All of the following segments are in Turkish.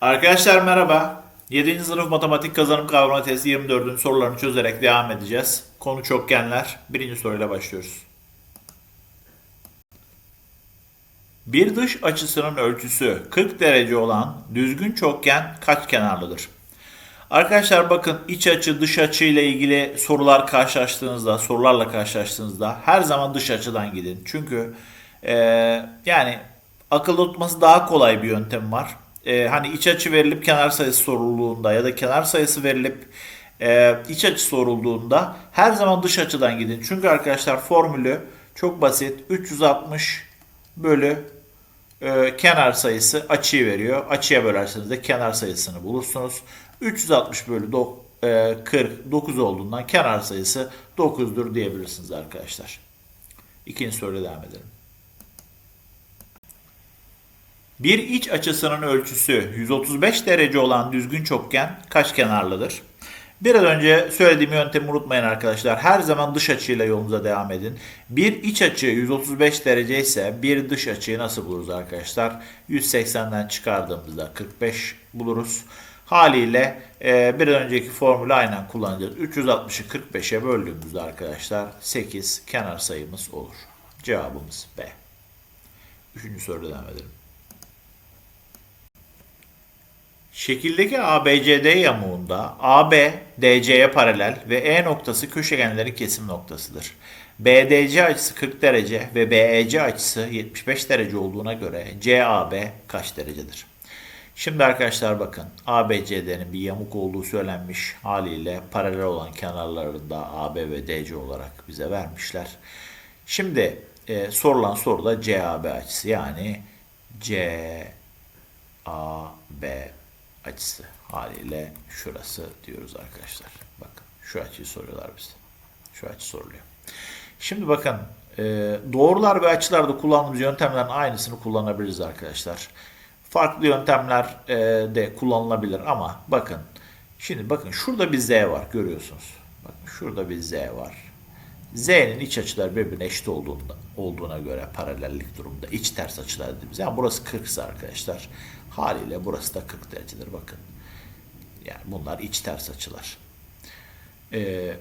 Arkadaşlar merhaba. 7. sınıf matematik kazanım kavrama testi 24'ün sorularını çözerek devam edeceğiz. Konu çokgenler. Birinci soruyla başlıyoruz. Bir dış açısının ölçüsü 40 derece olan düzgün çokgen kaç kenarlıdır? Arkadaşlar bakın iç açı dış açı ile ilgili sorular karşılaştığınızda, sorularla karşılaştığınızda her zaman dış açıdan gidin. Çünkü e, yani akılda tutması daha kolay bir yöntem var. E, hani iç açı verilip kenar sayısı sorulduğunda ya da kenar sayısı verilip e, iç açı sorulduğunda her zaman dış açıdan gidin. Çünkü arkadaşlar formülü çok basit. 360 bölü e, kenar sayısı açıyı veriyor. Açıya bölerseniz de kenar sayısını bulursunuz. 360 bölü dok- e, 40 9 olduğundan kenar sayısı 9'dur diyebilirsiniz arkadaşlar. İkinci soruyla devam edelim. Bir iç açısının ölçüsü 135 derece olan düzgün çokgen kaç kenarlıdır? Biraz önce söylediğim yöntemi unutmayın arkadaşlar. Her zaman dış açıyla yolunuza devam edin. Bir iç açı 135 derece ise bir dış açıyı nasıl buluruz arkadaşlar? 180'den çıkardığımızda 45 buluruz. Haliyle e, bir önceki formülü aynen kullanacağız. 360'ı 45'e böldüğümüzde arkadaşlar 8 kenar sayımız olur. Cevabımız B. Üçüncü soruya devam edelim. Şekildeki ABCD yamuğunda AB DC'ye paralel ve E noktası köşegenlerin kesim noktasıdır. BDC açısı 40 derece ve BEC açısı 75 derece olduğuna göre CAB kaç derecedir? Şimdi arkadaşlar bakın ABCD'nin bir yamuk olduğu söylenmiş haliyle paralel olan kenarlarında AB ve DC olarak bize vermişler. Şimdi e, sorulan soruda CAB açısı yani CAB açısı haliyle şurası diyoruz arkadaşlar. Bakın şu açıyı soruyorlar bize. Şu açı soruluyor. Şimdi bakın e, doğrular ve açılarda kullandığımız yöntemlerin aynısını kullanabiliriz arkadaşlar. Farklı yöntemler e, de kullanılabilir ama bakın şimdi bakın şurada bir z var görüyorsunuz. Bakın şurada bir z var. Z'nin iç açıları birbirine eşit olduğunda, olduğuna göre paralellik durumda iç ters açılar dediğimiz. Yani burası 40 ise arkadaşlar haliyle burası da 40 derecedir bakın. Yani bunlar iç ters açılar. Ee,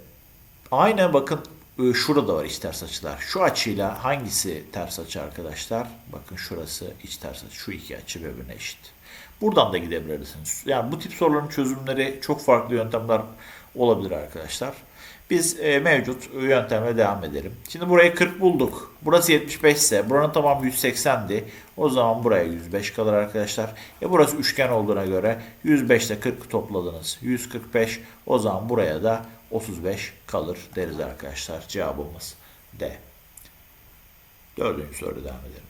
aynı bakın e, şurada var iç ters açılar. Şu açıyla hangisi ters açı arkadaşlar? Bakın şurası iç ters açı. Şu iki açı birbirine eşit. Buradan da gidebilirsiniz. Yani bu tip soruların çözümleri çok farklı yöntemler olabilir arkadaşlar. Biz e, mevcut yöntemle devam edelim. Şimdi burayı 40 bulduk. Burası 75 ise buranın tamamı 180'di. O zaman buraya 105 kalır arkadaşlar. E burası üçgen olduğuna göre 105 ile 40 topladınız. 145. O zaman buraya da 35 kalır deriz arkadaşlar. Cevabımız D. Dördüncü soru devam edelim.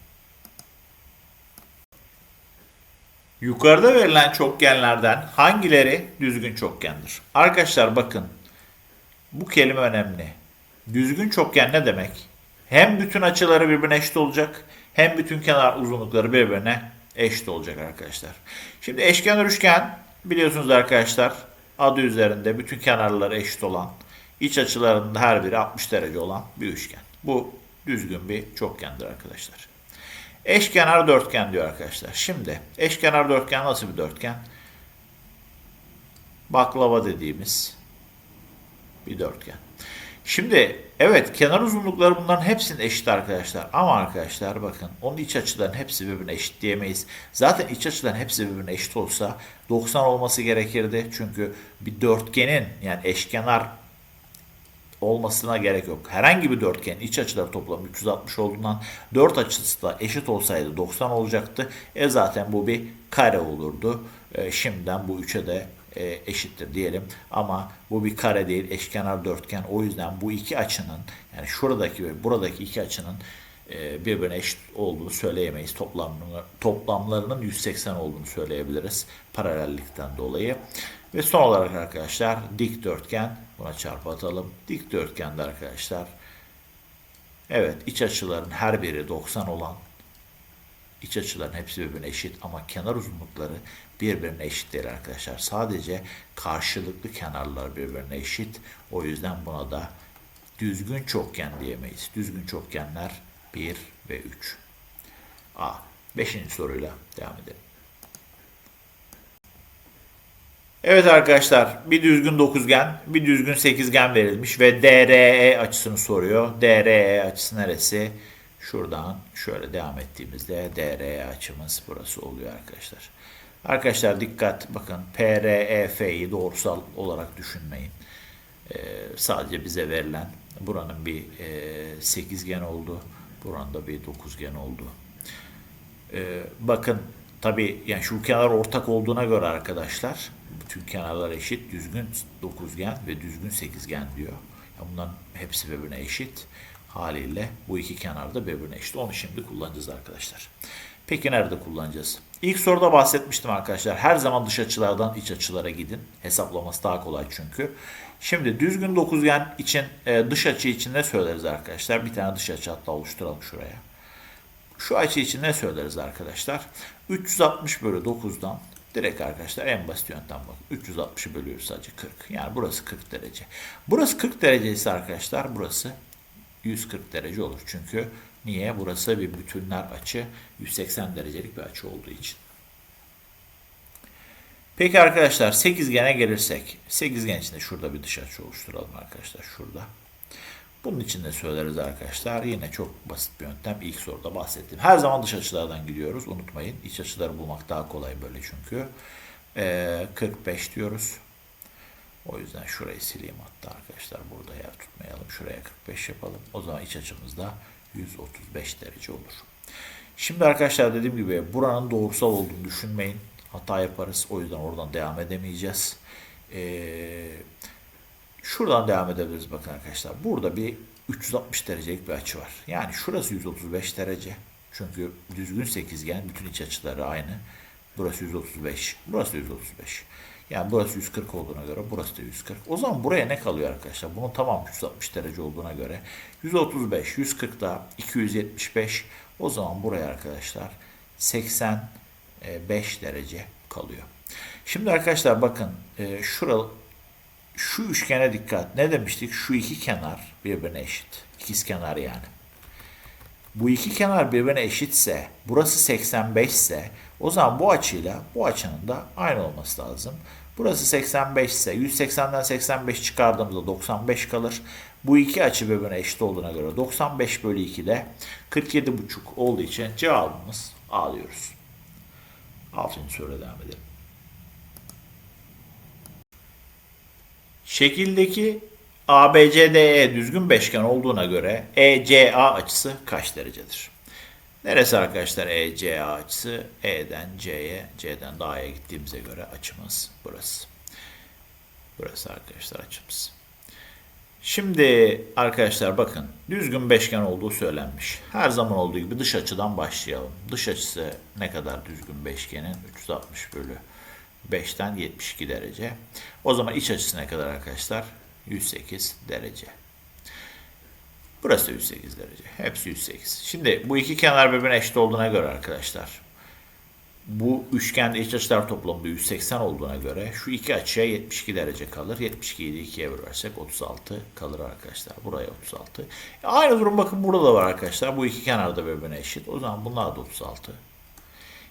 Yukarıda verilen çokgenlerden hangileri düzgün çokgendir? Arkadaşlar bakın bu kelime önemli. Düzgün çokgen ne demek? Hem bütün açıları birbirine eşit olacak hem bütün kenar uzunlukları birbirine eşit olacak arkadaşlar. Şimdi eşkenar üçgen biliyorsunuz arkadaşlar adı üzerinde bütün kenarları eşit olan iç açılarında her biri 60 derece olan bir üçgen. Bu düzgün bir çokgendir arkadaşlar. Eşkenar dörtgen diyor arkadaşlar. Şimdi eşkenar dörtgen nasıl bir dörtgen? Baklava dediğimiz bir dörtgen. Şimdi evet kenar uzunlukları bunların hepsinin eşit arkadaşlar. Ama arkadaşlar bakın onun iç açıların hepsi birbirine eşit diyemeyiz. Zaten iç açıların hepsi birbirine eşit olsa 90 olması gerekirdi. Çünkü bir dörtgenin yani eşkenar olmasına gerek yok. Herhangi bir dörtgenin iç açıları toplamı 360 olduğundan 4 açısı da eşit olsaydı 90 olacaktı. E zaten bu bir kare olurdu. E, şimdiden bu 3'e de e, eşittir diyelim. Ama bu bir kare değil, eşkenar dörtgen. O yüzden bu iki açının yani şuradaki ve buradaki iki açının e, birbirine eşit olduğunu söyleyemeyiz. Toplamlarının, toplamlarının 180 olduğunu söyleyebiliriz paralellikten dolayı. Ve son olarak arkadaşlar dikdörtgen buna çarpı atalım. Dikdörtgende arkadaşlar evet iç açıların her biri 90 olan iç açıların hepsi birbirine eşit ama kenar uzunlukları birbirine eşit değil arkadaşlar. Sadece karşılıklı kenarlar birbirine eşit. O yüzden buna da düzgün çokgen diyemeyiz. Düzgün çokgenler 1 ve 3. A. Beşinci soruyla devam edelim. Evet arkadaşlar bir düzgün dokuzgen, bir düzgün sekizgen verilmiş ve DRE açısını soruyor. DRE açısı neresi? Şuradan şöyle devam ettiğimizde DRE açımız burası oluyor arkadaşlar. Arkadaşlar dikkat bakın PREF'yi doğrusal olarak düşünmeyin. Ee, sadece bize verilen buranın bir e, sekizgen oldu. Buranın da bir dokuzgen oldu. Ee, bakın tabi yani şu kenar ortak olduğuna göre arkadaşlar bütün kenarlar eşit düzgün dokuzgen ve düzgün sekizgen diyor. Ya bunların hepsi birbirine eşit. Haliyle bu iki kenar da birbirine eşit. Onu şimdi kullanacağız arkadaşlar. Peki nerede kullanacağız? İlk soruda bahsetmiştim arkadaşlar. Her zaman dış açılardan iç açılara gidin. Hesaplaması daha kolay çünkü. Şimdi düzgün dokuzgen için e, dış açı için ne söyleriz arkadaşlar? Bir tane dış açı hatta oluşturalım şuraya. Şu açı için ne söyleriz arkadaşlar? 360 bölü 9'dan direkt arkadaşlar en basit yöntem bak. 360'ı bölüyoruz sadece 40. Yani burası 40 derece. Burası 40 derece ise arkadaşlar burası 140 derece olur. Çünkü niye? Burası bir bütünler açı 180 derecelik bir açı olduğu için. Peki arkadaşlar sekizgene gelirsek. Sekizgen içinde şurada bir dış açı oluşturalım arkadaşlar. Şurada. Bunun için de söyleriz arkadaşlar. Yine çok basit bir yöntem. İlk soruda bahsettim. Her zaman dış açılardan gidiyoruz. Unutmayın. İç açıları bulmak daha kolay böyle çünkü. Ee, 45 diyoruz. O yüzden şurayı sileyim hatta arkadaşlar. Burada yer tutmayalım. Şuraya 45 yapalım. O zaman iç açımızda 135 derece olur. Şimdi arkadaşlar dediğim gibi buranın doğrusal olduğunu düşünmeyin. Hata yaparız. O yüzden oradan devam edemeyeceğiz. Eee Şuradan devam edebiliriz bakın arkadaşlar. Burada bir 360 derecelik bir açı var. Yani şurası 135 derece. Çünkü düzgün sekizgen bütün iç açıları aynı. Burası 135, burası da 135. Yani burası 140 olduğuna göre burası da 140. O zaman buraya ne kalıyor arkadaşlar? Bunun tamam 360 derece olduğuna göre 135, 140 da 275. O zaman buraya arkadaşlar 85 derece kalıyor. Şimdi arkadaşlar bakın e, şuralı şu üçgene dikkat. Ne demiştik? Şu iki kenar birbirine eşit. İkiz kenar yani. Bu iki kenar birbirine eşitse, burası 85 ise o zaman bu açıyla bu açının da aynı olması lazım. Burası 85 ise 180'den 85 çıkardığımızda 95 kalır. Bu iki açı birbirine eşit olduğuna göre 95 bölü 2 de 47,5 olduğu için cevabımız A diyoruz. 6. soruya devam edelim. Şekildeki ABCDE düzgün beşgen olduğuna göre ECA açısı kaç derecedir? Neresi arkadaşlar ECA açısı? E'den C'ye, C'den daha A'ya gittiğimize göre açımız burası. Burası arkadaşlar açımız. Şimdi arkadaşlar bakın düzgün beşgen olduğu söylenmiş. Her zaman olduğu gibi dış açıdan başlayalım. Dış açısı ne kadar düzgün beşgenin? 360 bölü 5'ten 72 derece. O zaman iç açısı ne kadar arkadaşlar? 108 derece. Burası da 108 derece. Hepsi 108. Şimdi bu iki kenar birbirine eşit olduğuna göre arkadaşlar bu üçgende iç açılar toplamında 180 olduğuna göre şu iki açıya 72 derece kalır. 72'yi de 2'ye bölersek 36 kalır arkadaşlar. Buraya 36. E aynı durum bakın burada da var arkadaşlar. Bu iki kenar da birbirine eşit. O zaman bunlar da 36.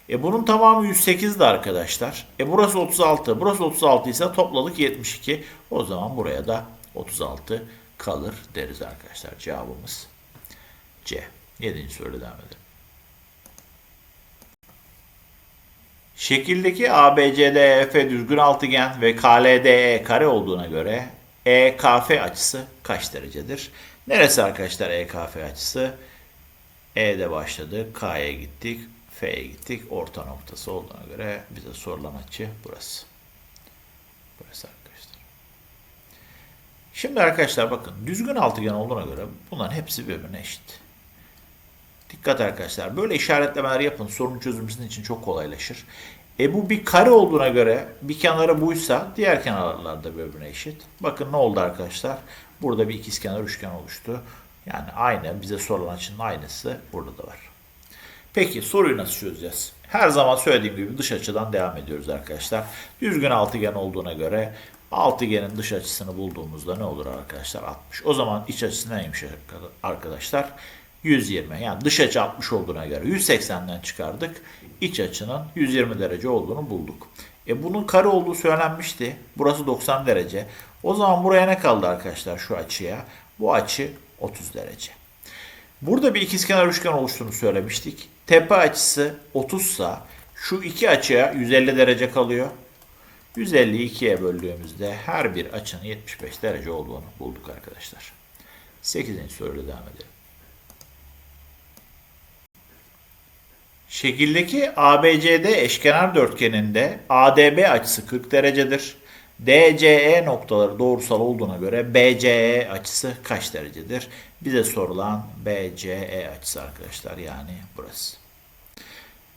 E bunun tamamı 108'di arkadaşlar. E burası 36. Burası 36 ise topladık 72. O zaman buraya da 36 kalır deriz arkadaşlar. Cevabımız C. 7. soruya devam edelim. Şekildeki ABCDEF düzgün altıgen ve KLDE kare olduğuna göre EKF açısı kaç derecedir? Neresi arkadaşlar EKF açısı? E'de başladı, K'ya gittik, F'ye gittik. Orta noktası olduğuna göre bize sorulan açı burası. Burası arkadaşlar. Şimdi arkadaşlar bakın düzgün altıgen olduğuna göre bunların hepsi birbirine eşit. Dikkat arkadaşlar. Böyle işaretlemeler yapın. Sorun çözülmesi için çok kolaylaşır. E bu bir kare olduğuna göre bir kenarı buysa diğer kenarlar da birbirine eşit. Bakın ne oldu arkadaşlar? Burada bir ikizkenar üçgen oluştu. Yani aynı bize sorulan açının aynısı burada da var. Peki soruyu nasıl çözeceğiz? Her zaman söylediğim gibi dış açıdan devam ediyoruz arkadaşlar. Düzgün altıgen olduğuna göre altıgenin dış açısını bulduğumuzda ne olur arkadaşlar? 60. O zaman iç açısı neymiş arkadaşlar? 120. Yani dış açı 60 olduğuna göre 180'den çıkardık. İç açının 120 derece olduğunu bulduk. E bunun kare olduğu söylenmişti. Burası 90 derece. O zaman buraya ne kaldı arkadaşlar şu açıya? Bu açı 30 derece. Burada bir ikizkenar üçgen oluştuğunu söylemiştik. Tepe açısı 30 sa şu iki açıya 150 derece kalıyor. 150'yi 2'ye böldüğümüzde her bir açının 75 derece olduğunu bulduk arkadaşlar. 8. soruyla devam edelim. Şekildeki ABCD eşkenar dörtgeninde ADB açısı 40 derecedir. DCE noktaları doğrusal olduğuna göre BCE açısı kaç derecedir? Bize sorulan BCE açısı arkadaşlar yani burası.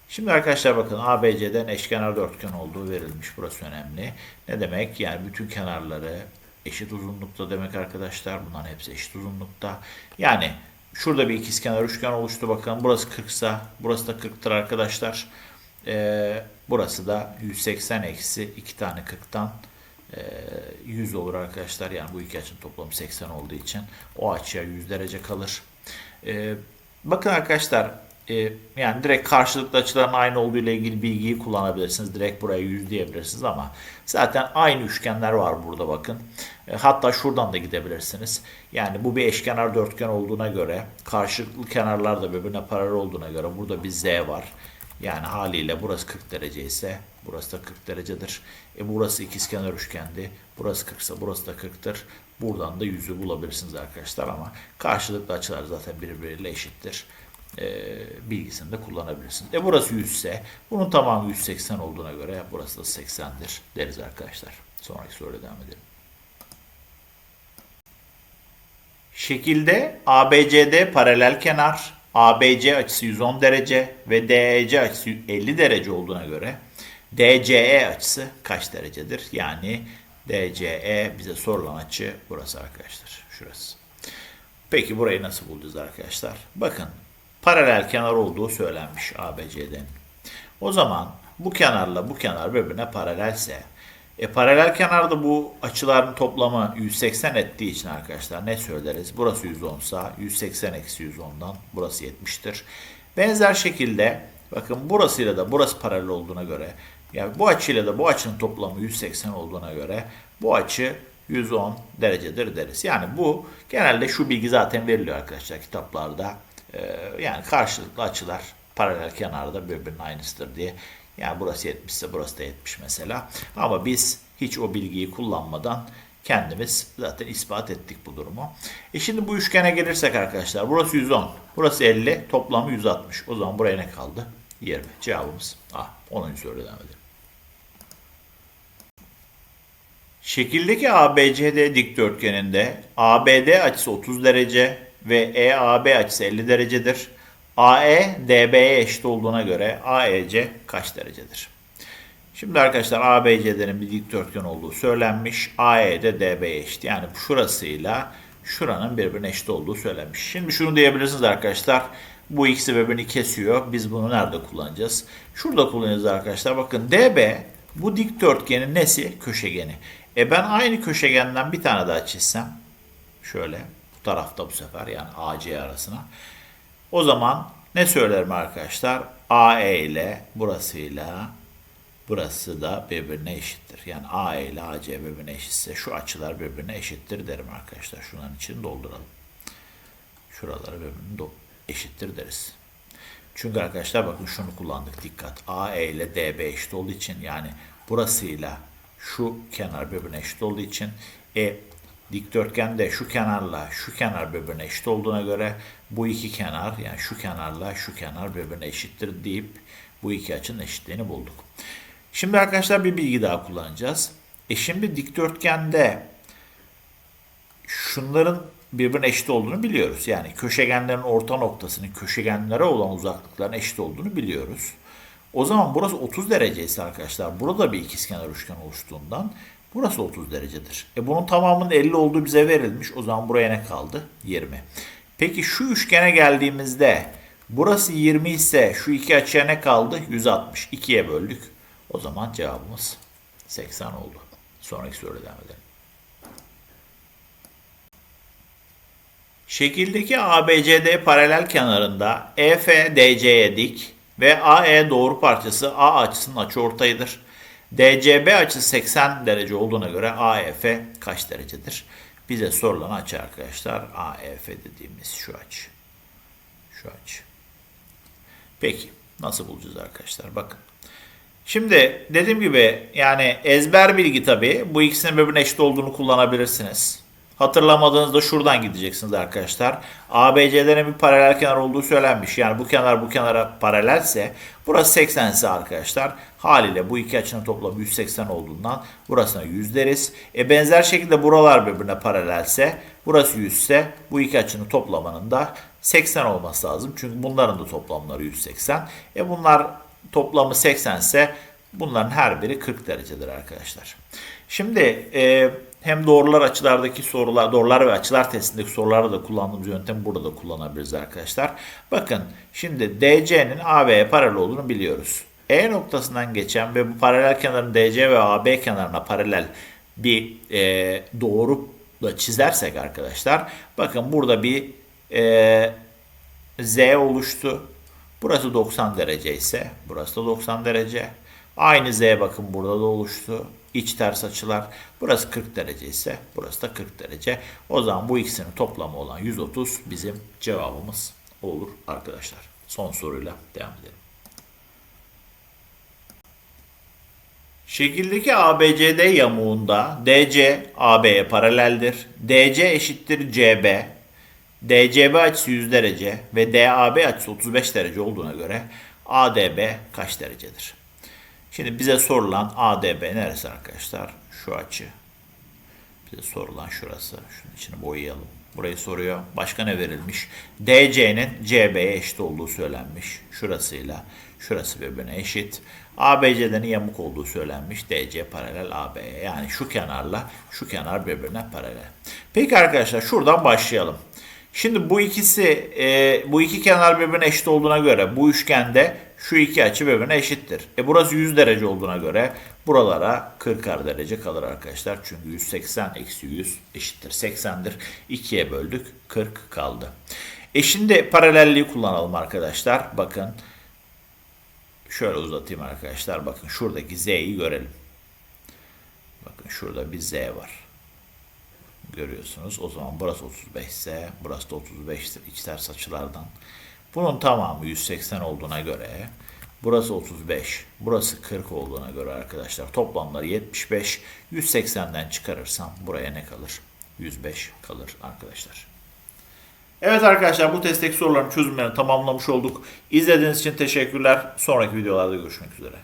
Şimdi arkadaşlar bakın ABC'den eşkenar dörtgen olduğu verilmiş. Burası önemli. Ne demek? Yani bütün kenarları eşit uzunlukta demek arkadaşlar. Bunların hepsi eşit uzunlukta. Yani şurada bir ikizkenar üçgen oluştu. Bakın burası 40 sa burası da 40'tır arkadaşlar. Ee, burası da 180 eksi 2 tane 40'tan 100 olur arkadaşlar. Yani bu iki açının toplamı 80 olduğu için o açıya 100 derece kalır. Ee, bakın arkadaşlar e, yani direkt karşılıklı açıların aynı olduğu ile ilgili bilgiyi kullanabilirsiniz. Direkt buraya 100 diyebilirsiniz ama zaten aynı üçgenler var burada bakın. E, hatta şuradan da gidebilirsiniz. Yani bu bir eşkenar dörtgen olduğuna göre karşılıklı kenarlar da birbirine paralel olduğuna göre burada bir z var. Yani haliyle burası 40 derece ise burası da 40 derecedir. E burası ikizkenar üçgendi. Burası 40 ise burası da 40'tır. Buradan da yüzü bulabilirsiniz arkadaşlar ama karşılıklı açılar zaten birbiriyle eşittir. E, bilgisini de kullanabilirsiniz. E burası 100 ise bunun tamamı 180 olduğuna göre burası da 80'dir deriz arkadaşlar. Sonraki soruya devam edelim. Şekilde ABCD paralel kenar, ABC açısı 110 derece ve DEC açısı 50 derece olduğuna göre DCE açısı kaç derecedir? Yani DCE bize sorulan açı burası arkadaşlar. Şurası. Peki burayı nasıl bulacağız arkadaşlar? Bakın paralel kenar olduğu söylenmiş ABC'den. O zaman bu kenarla bu kenar birbirine paralelse e, paralel kenarda bu açıların toplamı 180 ettiği için arkadaşlar ne söyleriz? Burası 110 sa 180 eksi 110'dan burası 70'tir. Benzer şekilde bakın burasıyla da burası paralel olduğuna göre yani bu açıyla da bu açının toplamı 180 olduğuna göre bu açı 110 derecedir deriz. Yani bu genelde şu bilgi zaten veriliyor arkadaşlar kitaplarda. Ee, yani karşılıklı açılar paralel kenarda birbirinin aynısıdır diye. Yani burası 70 ise burası da 70 mesela. Ama biz hiç o bilgiyi kullanmadan kendimiz zaten ispat ettik bu durumu. E şimdi bu üçgene gelirsek arkadaşlar burası 110, burası 50, toplamı 160. O zaman buraya ne kaldı? 20. Cevabımız A. 10. soruya devam edelim. Şekildeki ABCD dikdörtgeninde ABD açısı 30 derece ve EAB açısı 50 derecedir. AE DB'ye eşit olduğuna göre AEC kaç derecedir? Şimdi arkadaşlar ABC'lerin bir dikdörtgen olduğu söylenmiş. AE de DB'ye eşit. Yani şurasıyla şuranın birbirine eşit olduğu söylenmiş. Şimdi şunu diyebilirsiniz arkadaşlar. Bu ikisi birbirini kesiyor. Biz bunu nerede kullanacağız? Şurada kullanacağız arkadaşlar. Bakın DB bu dikdörtgenin nesi? Köşegeni. E ben aynı köşegenden bir tane daha çizsem. Şöyle bu tarafta bu sefer yani AC arasına. O zaman ne söylerim arkadaşlar? AE ile burasıyla burası da birbirine eşittir. Yani AE ile AC birbirine eşitse şu açılar birbirine eşittir derim arkadaşlar. Şunların için dolduralım. Şuraları birbirine eşittir deriz. Çünkü arkadaşlar bakın şunu kullandık dikkat. AE ile DB eşit olduğu için yani burasıyla şu kenar birbirine eşit olduğu için e dikdörtgende şu kenarla şu kenar birbirine eşit olduğuna göre bu iki kenar yani şu kenarla şu kenar birbirine eşittir deyip bu iki açının eşitliğini bulduk. Şimdi arkadaşlar bir bilgi daha kullanacağız. E şimdi dikdörtgende şunların birbirine eşit olduğunu biliyoruz. Yani köşegenlerin orta noktasının köşegenlere olan uzaklıkların eşit olduğunu biliyoruz. O zaman burası 30 derece ise arkadaşlar burada bir ikizkenar üçgen oluştuğundan burası 30 derecedir. E bunun tamamının 50 olduğu bize verilmiş. O zaman buraya ne kaldı? 20. Peki şu üçgene geldiğimizde burası 20 ise şu iki açıya ne kaldı? 160. 2'ye böldük. O zaman cevabımız 80 oldu. Sonraki soruya devam edelim. Şekildeki ABCD paralel kenarında EF DC'ye dik ve AE doğru parçası A açısının açıortayıdır. DCB açısı 80 derece olduğuna göre AEF kaç derecedir? Bize sorulan açı arkadaşlar AEF dediğimiz şu açı. Şu açı. Peki nasıl bulacağız arkadaşlar? Bakın. Şimdi dediğim gibi yani ezber bilgi tabii. Bu ikisinin birbirine eşit olduğunu kullanabilirsiniz. Hatırlamadığınızda şuradan gideceksiniz arkadaşlar. ABC'lerin bir paralel kenar olduğu söylenmiş. Yani bu kenar bu kenara paralelse burası 80 ise arkadaşlar haliyle bu iki açının toplamı 180 olduğundan burasına 100 deriz. E benzer şekilde buralar birbirine paralelse burası 100 ise bu iki açının toplamının da 80 olması lazım. Çünkü bunların da toplamları 180. E bunlar toplamı 80 ise bunların her biri 40 derecedir arkadaşlar. Şimdi e, hem doğrular açılardaki sorular, doğrular ve açılar testindeki sorularda da kullandığımız yöntemi burada da kullanabiliriz arkadaşlar. Bakın şimdi DC'nin AB'ye paralel olduğunu biliyoruz. E noktasından geçen ve bu paralel kenarın DC ve AB kenarına paralel bir e, doğru da çizersek arkadaşlar bakın burada bir e, Z oluştu. Burası 90 derece ise burası da 90 derece. Aynı Z bakın burada da oluştu. İç ters açılar. Burası 40 derece ise burası da 40 derece. O zaman bu ikisinin toplamı olan 130 bizim cevabımız olur arkadaşlar. Son soruyla devam edelim. Şekildeki ABCD yamuğunda DC AB'ye paraleldir. DC eşittir CB. DCB açısı 100 derece ve DAB açısı 35 derece olduğuna göre ADB kaç derecedir? Şimdi bize sorulan ADB neresi arkadaşlar? Şu açı. Bize sorulan şurası. Şunun içini boyayalım. Burayı soruyor. Başka ne verilmiş? DC'nin CB'ye eşit olduğu söylenmiş. Şurasıyla şurası birbirine eşit. ABC'den yamuk olduğu söylenmiş. DC paralel AB'ye. Yani şu kenarla şu kenar birbirine paralel. Peki arkadaşlar şuradan başlayalım. Şimdi bu ikisi e, bu iki kenar birbirine eşit olduğuna göre bu üçgende şu iki açı birbirine eşittir. E burası 100 derece olduğuna göre buralara 40 derece kalır arkadaşlar. Çünkü 180 eksi 100 eşittir 80'dir. 2'ye böldük 40 kaldı. E şimdi paralelliği kullanalım arkadaşlar. Bakın şöyle uzatayım arkadaşlar. Bakın şuradaki z'yi görelim. Bakın şurada bir z var görüyorsunuz. O zaman burası 35 ise burası da 35'tir iç ters açılardan. Bunun tamamı 180 olduğuna göre burası 35, burası 40 olduğuna göre arkadaşlar toplamları 75. 180'den çıkarırsam buraya ne kalır? 105 kalır arkadaşlar. Evet arkadaşlar bu testteki soruların çözümlerini tamamlamış olduk. İzlediğiniz için teşekkürler. Sonraki videolarda görüşmek üzere.